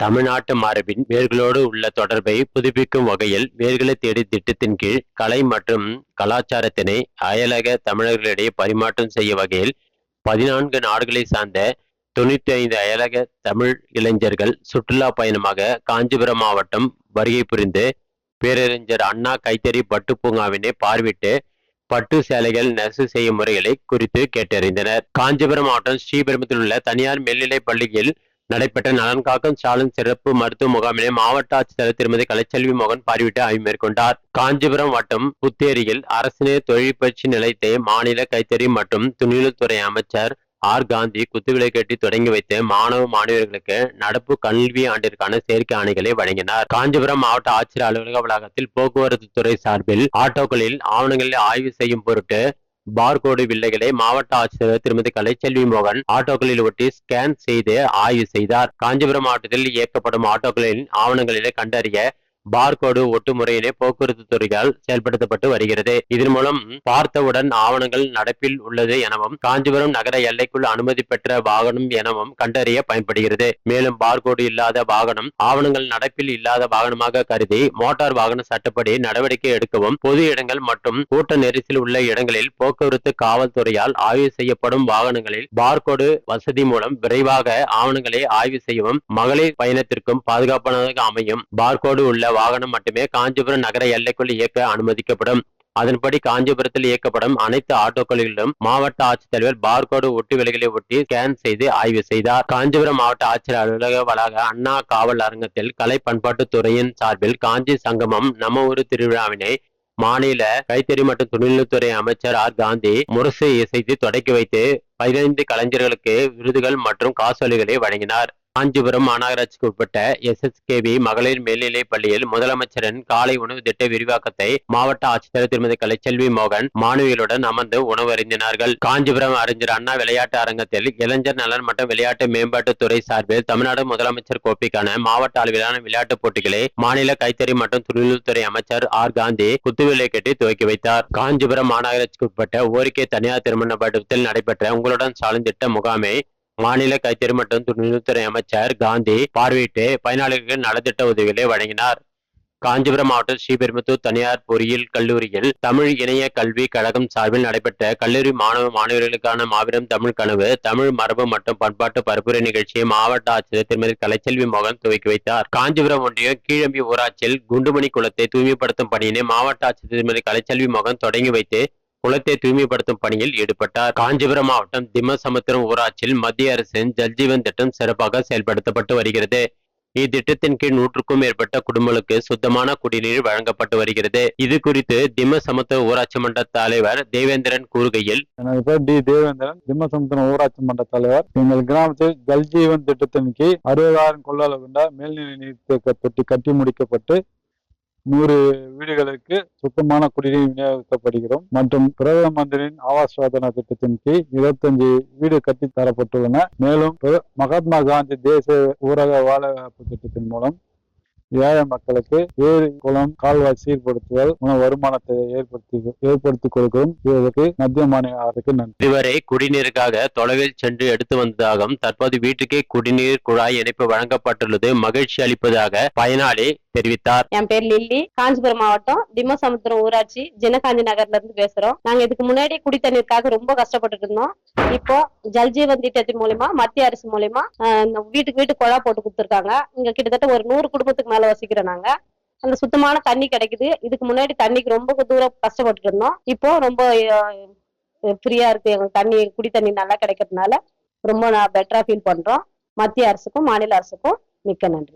தமிழ்நாட்டு மரபின் வேர்களோடு உள்ள தொடர்பை புதுப்பிக்கும் வகையில் வேர்களை தேடி திட்டத்தின் கீழ் கலை மற்றும் கலாச்சாரத்தினை அயலக தமிழர்களிடையே பரிமாற்றம் செய்ய வகையில் பதினான்கு நாடுகளை சார்ந்த தொண்ணூத்தி ஐந்து அயலக தமிழ் இளைஞர்கள் சுற்றுலா பயணமாக காஞ்சிபுரம் மாவட்டம் வருகை புரிந்து பேரறிஞர் அண்ணா கைத்தறி பட்டு பூங்காவினை பார்வையிட்டு பட்டு சேலைகள் நெசவு செய்யும் முறைகளை குறித்து கேட்டறிந்தனர். காஞ்சிபுரம் மாவட்டம் ஸ்ரீபெருமத்தில் உள்ள தனியார் மேல்நிலைப் பள்ளியில் நடைபெற்ற நலன் காக்கும் சிறப்பு மருத்துவ முகாமினை மாவட்ட ஆட்சித்தலைவர் திருமதி கலைச்செல்வி மோகன் பார்வையிட்டு ஆய்வு மேற்கொண்டார். காஞ்சிபுரம் வட்டம் புத்தேரியில் அரசினர் தொழிற்பயிற்சி நிலையத்தை மாநில கைத்தறி மற்றும் துணிநூல்துறை அமைச்சர் ஆர். காந்தி குத்துவிலை கட்டி தொடங்கி வைத்து மாணவ மாணவியர்களுக்கு நடப்பு கல்வி ஆண்டிற்கான சேர்க்கை ஆணைகளை வழங்கினார். காஞ்சிபுரம் மாவட்ட ஆட்சியர் அலுவலக வளாகத்தில் போக்குவரத்து துறை சார்பில் ஆட்டோக்களில் ஆவணங்களை ஆய்வு செய்யும் பொருட்டு பார்கோடு வில்லைகளை மாவட்ட ஆட்சியர் திருமதி கலைச்செல்வி மோகன் ஆட்டோக்களில் ஒட்டி ஸ்கேன் செய்து ஆய்வு செய்தார். காஞ்சிபுரம் மாவட்டத்தில் இயக்கப்படும் ஆட்டோக்களின் ஆவணங்களிலே கண்டறிய பார்கோடு ஒட்டு முறையிலே போக்குவரத்து துறையால் செயல்படுத்தப்பட்டு வருகிறது. இதன் மூலம் பார்த்தவுடன் ஆவணங்கள் நடப்பில் உள்ளது எனவும் காஞ்சிபுரம் நகர எல்லைக்குள் அனுமதி பெற்ற வாகனம் எனவும் கண்டறிய பயன்படுகிறது. மேலும் பார்கோடு இல்லாத வாகனம் ஆவணங்கள் நடப்பில் இல்லாத வாகனமாக கருதி மோட்டார் வாகன சட்டப்படி நடவடிக்கை எடுக்கவும் பொது இடங்கள் மற்றும் கூட்ட நெரிசல் உள்ள இடங்களில் போக்குவரத்து காவல்துறையால் ஆய்வு செய்யப்படும் வாகனங்களில் பார்கோடு வசதி மூலம் விரைவாக ஆவணங்களை ஆய்வு செய்யவும் மகளிர் பயணத்திற்கும் பாதுகாப்பானதாக அமையும். பார்கோடு உள்ள வாகனம் மட்டுமே காஞ்சிபுரம் நகர எல்லைக்குள் இயக்க அனுமதிக்கப்படும். அதன்படி காஞ்சிபுரத்தில் இயக்கப்படும் அனைத்து ஆட்டோக்களிலும் மாவட்ட ஆட்சித்தலைவர் பார்கோடு ஒட்டு விலைகளை ஒட்டி ஸ்கேன் செய்து ஆய்வு செய்தார். காஞ்சிபுரம் மாவட்ட ஆட்சியர் அலுவலக வளாக அண்ணா காவல் அரங்கத்தில் கலை பண்பாட்டுத் துறையின் சார்பில் காஞ்சி சங்கமம் நம்ம ஊரு திருவிழாவினை மாநில கைத்தறி மற்றும் துணிநிலைத்துறை அமைச்சர் ஆர். காந்தி முரசு இசைத்து தொடக்கி வைத்து பதினைந்து கலைஞர்களுக்கு விருதுகள் மற்றும் காசோலைகளை வழங்கினார். காஞ்சிபுரம் மாநகராட்சிக்கு உட்பட்ட எஸ் எஸ் கேவி மகளிர் மேல்நிலைப் பள்ளியில் முதலமைச்சரின் காலை உணவு திட்ட விரிவாக்கத்தை மாவட்ட ஆட்சித்தலைவர் திருமதி கலைச்செல்வி மோகன் மாணவிகளுடன் அமர்ந்து உணவு அறிந்தினார்கள். காஞ்சிபுரம் அறிஞர் அண்ணா விளையாட்டு அரங்கத்தில் இளைஞர் நலன் மற்றும் விளையாட்டு மேம்பாட்டுத் துறை சார்பில் தமிழ்நாடு முதலமைச்சர் கோப்பைக்கான மாவட்ட அளவிலான விளையாட்டுப் போட்டிகளை மாநில கைத்தறி மற்றும் தொழில்துறை அமைச்சர் ஆர். காந்தி குத்துவிலை கட்டி துவக்கி வைத்தார். காஞ்சிபுரம் மாநகராட்சிக்கு உட்பட்ட ஓரிக்கை தனியார் திருமண மண்டபத்தில் நடைபெற்ற உங்களுடன் சாலும் திட்ட முகாமை மாநில கைத்தறி மற்றும் துணிநூல்துறை அமைச்சர் காந்தி பார்வையிட்டு பயனாளிகளுக்கு நலத்திட்ட உதவிகளை வழங்கினார். காஞ்சிபுரம் மாவட்டம் ஸ்ரீபெரும்புத்தூர் தனியார் பொறியியல் கல்லூரியில் தமிழ் இணைய கல்வி கழகம் சார்பில் நடைபெற்ற கல்லூரி மாணவ மாணவர்களுக்கான மாபெரும் தமிழ் கனவு தமிழ் மரபு மற்றும் பண்பாட்டு பரப்புரை நிகழ்ச்சியை மாவட்ட ஆட்சியர் திருமதி கலைச்செல்வி மோகன் துவக்கி வைத்தார். காஞ்சிபுரம் ஒன்றியம் கீழம்பி ஊராட்சியில் குண்டுமணி குளத்தை தூய்மைப்படுத்தும் பணியினை மாவட்ட ஆட்சியர் திருமதி கலைச்செல்வி மோகன் தொடங்கி வைத்து குளத்தை தூய்மைப்படுத்தும் பணியில் ஈடுபட்டார். காஞ்சிபுரம் மாவட்டம் திம்மசமுத்திரம் ஊராட்சியில் மத்திய அரசின் ஜல்ஜீவன் திட்டம் சிறப்பாக செயல்படுத்தப்பட்டு வருகிறது. இத்திட்டத்தின் கீழ் நூற்றுக்கும் மேற்பட்ட குடும்பங்களுக்கு சுத்தமான குடிநீர் வழங்கப்பட்டு வருகிறது. இது குறித்து திம்மசமுத்திர ஊராட்சி மன்ற தலைவர் தேவேந்திரன் கூறுகையில் எனது பேர் டி. தேவேந்திரன் திம்மசமுத்திரம் ஊராட்சி மன்ற தலைவர். எங்கள் கிராமத்தில் ஜல்ஜீவன் திட்டத்தின் கீழ் அறுபதாயிரம் கொள்ளளவு கொண்ட மேல்நிலை நீர்த்தேக்க தொட்டி கட்டி முடிக்கப்பட்டு நூறு வீடுகளுக்கு சுத்தமான குடிநீர் விநியோகிக்கப்படுகிறோம். மற்றும் பிரதம மந்திரியின் ஆவாஸ் யோஜனா திட்டத்தின் கீழ் இருபத்தஞ்சு வீடு கட்டி தரப்பட்டுள்ளன மேலும் பிர- மகாத்மா காந்தி தேசிய ஊரக வேலைவாய்ப்பு திட்டத்தின் மூலம் ஏழை மக்களுக்கு ஏரி குளம் கால்வாய் சீர்படுத்துதல் வருமானத்தை ஏற்படுத்தி ஏற்படுத்தி கொடுக்கிறோம் இதற்கு மத்திய மாநில அரசுக்கு நன்றி. இதுவரை குடிநீருக்காக தொலைவில் சென்று எடுத்து வந்ததாகவும் தற்போது வீட்டுக்கே குடிநீர் குழாய் இணைப்பு வழங்கப்பட்டுள்ளது. மகிழ்ச்சி அளிப்பதாக பயனாளி தெரிவித்தார். என் பேர் லில்லி. காஞ்சிபுரம் மாவட்டம் திம்மசமுத்திரம் ஊராட்சி ஜினகாந்தி நகர்ல இருந்து பேசுறோம். நாங்க இதுக்கு முன்னாடி குடி தண்ணீருக்காக ரொம்ப கஷ்டப்பட்டுட்டு இருந்தோம். இப்போ ஜல்ஜீவன் திட்டத்தின் மூலியமா மத்திய அரசு மூலியமா வீட்டுக்கு வீட்டு குழா போட்டு கொடுத்துருக்காங்க. இங்க கிட்டத்தட்ட ஒரு நூறு குடும்பத்துக்கு மேல வசிக்கிறோம் நாங்க. அந்த சுத்தமான தண்ணி கிடைக்குது. இதுக்கு முன்னாடி தண்ணிக்கு ரொம்ப தூரம் கஷ்டப்பட்டுட்டு இருந்தோம். இப்போ ரொம்ப ஃப்ரீயா இருக்கு. எங்களுக்கு தண்ணி குடி தண்ணி நல்லா கிடைக்கிறதுனால ரொம்ப நான் பெட்டரா ஃபீல் பண்றோம். மத்திய அரசுக்கும் மாநில அரசுக்கும் மிக்க நன்றி.